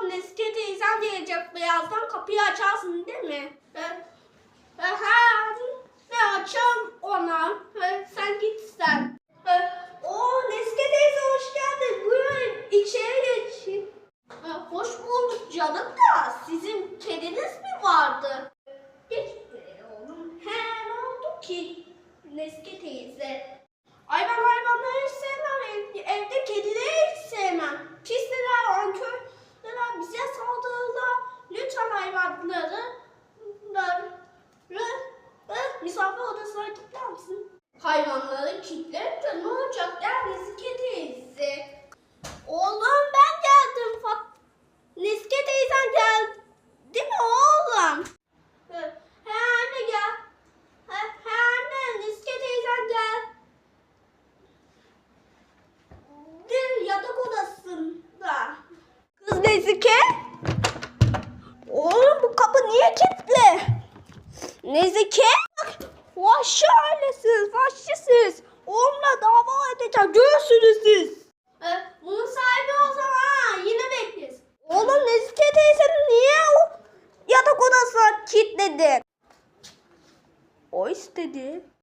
Oğlum Neske teyzem gelecek birazdan kapıyı açarsın değil mi? Ee, e, ha, ne açacağım ona. Sen git sen. Ee, o Neske teyze hoş geldin. Buyurun içeri geçin. Hoş bulduk canım da sizin kediniz mi vardı? Geç oğlum. He ne oldu ki? Neske teyze. Hayvanları ları, misafir odasına kilitler misin? Hayvanları kilitleyince ne olacak ya Neske teyze? Oğlum ben geldim. Fat Neske teyzen geldi mi oğlum? He he anne gel. He, he anne Neske teyzen gel. Dil yatak odasında. Kız Nezike? Oğlum bu kapı niye kilitli? Nezike? Vahşi ailesiz, vahşisiz. Onunla dava edeceğim, görürsünüz siz. Ee, bunun sahibi o zaman ha, yine bekleriz. Oğlum Nezike teyzenin niye o yatak odasına kilitledin? O istedi.